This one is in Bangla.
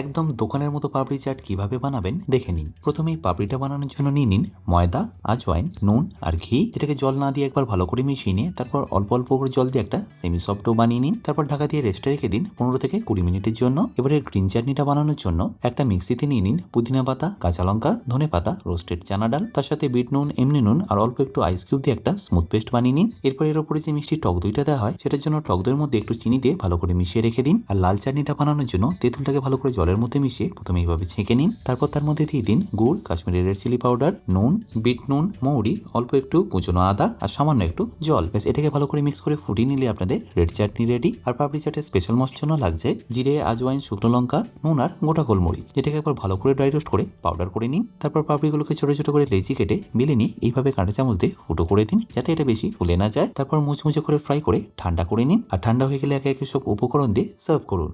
একদম দোকানের মতো পাপড়ি চাট কীভাবে বানাবেন দেখে নিন। প্রথমেই পাপড়িটা বানানোর জন্য নিয়ে নিন ময়দা, আজওয়াইন, নুন আর ঘি। যেটাকে জল না দিয়ে একবার ভালো করে মিশিয়ে নিয়ে তারপর অল্প অল্প করে জল দিয়ে একটা সেমি সফট বানিয়ে নিন। তারপর ঢাকা দিয়ে রেস্টে রেখে দিন পনেরো থেকে কুড়ি মিনিটের জন্য। এবারে গ্রিন চাটনিটা বানানোর জন্য একটা মিক্সিতে নিয়ে নিন পুদিনা পাতা, কাঁচা লঙ্কা, ধনে পাতা রোস্টেড চানা ডাল। তার সাথে বিট নুন, এমনি নুন আর অল্প একটু আইস কিউব দিয়ে একটা স্মুথ পেস্ট বানিয়ে নিন। এরপর এর উপরে যে মিষ্টি টক দইটা দেওয়া হয় সেটার জন্য টক দইয়ের মধ্যে একটু চিনি দিয়ে ভালো করে মিশিয়ে রেখে দিন। আর লাল চাটনিটা বানানোর জন্য তেঁতুলটাকে ভালো করে জলের মধ্যে মিশিয়ে প্রথমে এইভাবে ছেঁকে নিন। তারপর তার মধ্যে দিয়ে দিন গুড়, কাশ্মীরি রেড চিলি পাউডার, নুন, বিট নুন, মৌরি, অল্প একটু কুচনো আদা আর সামান্য একটু জল। ব্যাস, এটাকে ভালো করে মিক্স করে ফুটিয়ে নিলে আপনাদের রেড চাটনি রেডি। আর পাপড়ি চাটের স্পেশাল মশলার জন্য লাগছে, জিরে, আজওয়াইন, শুকনো লঙ্কা, নুন আর গোটা গোলমরিচ। যেটাকে একবার ভালো করে ড্রাই রোস্ট করে পাউডার করে নিন। তারপর পাপড়িগুলোকে ছোট ছোট করে লেচি কেটে মিলে নিয়ে এইভাবে কাঁটা চামচ দিয়ে ফুটো করে দিন, যাতে এটা বেশি ফুলে না যায়। তারপর মুচমুচে করে ফ্রাই করে ঠান্ডা করে নিন। আর ঠান্ডা হয়ে গেলে একে একে সব উপকরণ দিয়ে সার্ভ করুন।